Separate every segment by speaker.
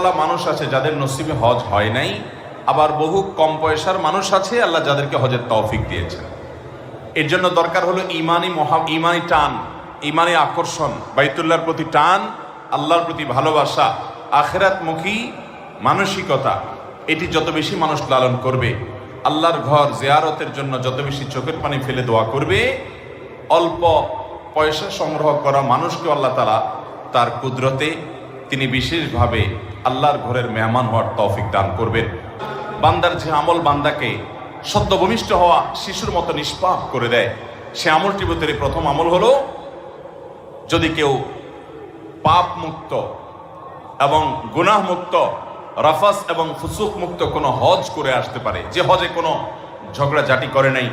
Speaker 1: বলা মানুষ আছে যাদের নসিবে হজ হয় নাই, আবার বহু কম পয়সার মানুষ আছে, আল্লাহ যাদেরকে হজের তৌফিক দিয়েছেন। এর জন্য দরকার হলো ইমানি মহা, ইমানি টান, ইমানি আকর্ষণ, বাইতুল্লাহর প্রতি টান, আল্লাহর প্রতি ভালোবাসা, আখেরাতমুখী মানসিকতা, এটি যত বেশি মানুষ লালন করবে, আল্লাহর ঘর জিয়ারতের জন্য যত বেশি চোখের পানি ফেলে দোয়া করবে, অল্প পয়সা সংগ্রহ করা মানুষকে আল্লাহ তালা তার কুদরতে তিনি বিশেষভাবে আল্লাহর ঘরের মেহমান হওয়ার তৌফিক দান করবেন। বান্দার যে আমল বান্দাকে সদ্য ভূমিষ্ঠ হওয়া শিশুর মতো নিষ্পাপ করে দেয়, সে আমলটি ভিতরে প্রথম আমল হলো, যদি কেউ পাপ মুক্ত এবং গুনাহ মুক্ত রাফাস এবং ফুসুক মুক্ত কোনো হজ করে আসতে পারে। যে হজে কোনো ঝগড়াঝাটি করে নাই,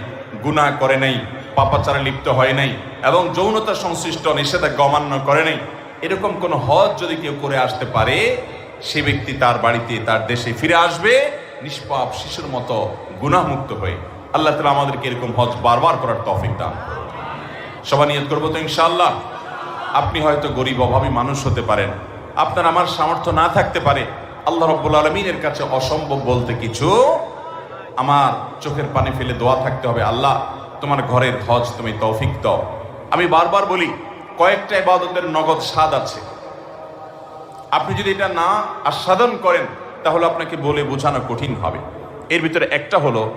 Speaker 1: গুনাহ করে নাই, পাপাচারে লিপ্ত হয় নাই এবং যৌনতা সংশ্লিষ্ট নিষেধাজ্ঞা অমান্য করে নাই, এরকম কোন হজ যদি কেউ করে আসতে পারে সে ব্যক্তি তার বাড়িতে, তার দেশে ফিরে আসবে, নিষ্পাপ শিশুর মতো গুণামুক্ত হয়ে। আল্লাহ তালা আমাদেরকে এরকম হজ বারবার করার তফিক দান সবাই নিয়ত করব তো ইনশাআল্লাহ? আপনি হয়তো গরিব, অভাবী মানুষ হতে পারেন। আপনার আমার সামর্থ্য না থাকতে পারে। আল্লাহ রব্বুল আলমিনের কাছে অসম্ভব বলতে কিছু আমার চোখের পানি ফেলে দোয়া থাকতে হবে। আল্লাহ, তোমার ঘরের হজ তুমি তৌফিক দাও। আমি বারবার বলি, কয়েকটা ইবাদতের নগদ স্বাদ আছে। আপনি যদি এটা না আস্বাদন করেন, তাহলে আপনাকে বলে বোঝানো কঠিন হবে। এর ভিতরে একটা হলো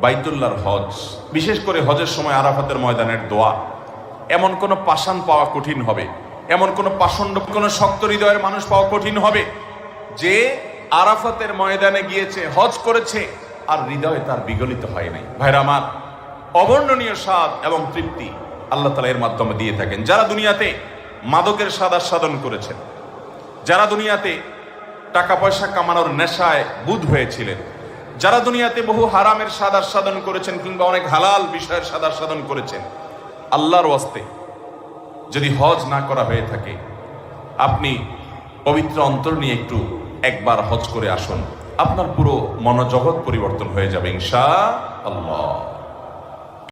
Speaker 1: বাইতুল্লাহর হজ। বিশেষ করে হজের সময় আরাফাতের ময়দানের দোয়া। এমন কোনো পাষাণ পাওয়া কঠিন হবে। এমন কোনো পাষণ্ড, কোনো শক্ত হৃদয়ের মানুষ পাওয়া কঠিন হবে যে আরাফাতের ময়দানে গিয়েছে, হজ করেছে, আর হৃদয় তার বিগলিত হয় নাই। ভাইরা আমার, অবর্ণনীয় স্বাদ এবং তৃপ্তি আল্লাহ তালা এর মাধ্যমে দিয়ে থাকেন। যারা দুনিয়াতে মাদকের স্বাদ আস্বাদন করেছেন যারা দুনিয়াতে টাকা পয়সা কামানোর নেশায় বুধ হয়েছিলেন, যারা দুনিয়াতে বহু হারামের স্বাদ আস্বাদন করেছেন কিংবা অনেক হালাল বিষয়ের স্বাদ আস্বাদন করেছেন, আল্লাহর ওয়াস্তে যদি হজ না করা হয়ে থাকে, আপনি পবিত্র অন্তর নিয়ে একটু একবার হজ করে আসুন। আপনার পুরো মনোজগৎ পরিবর্তন হয়ে যাবে ইনশা আল্লাহ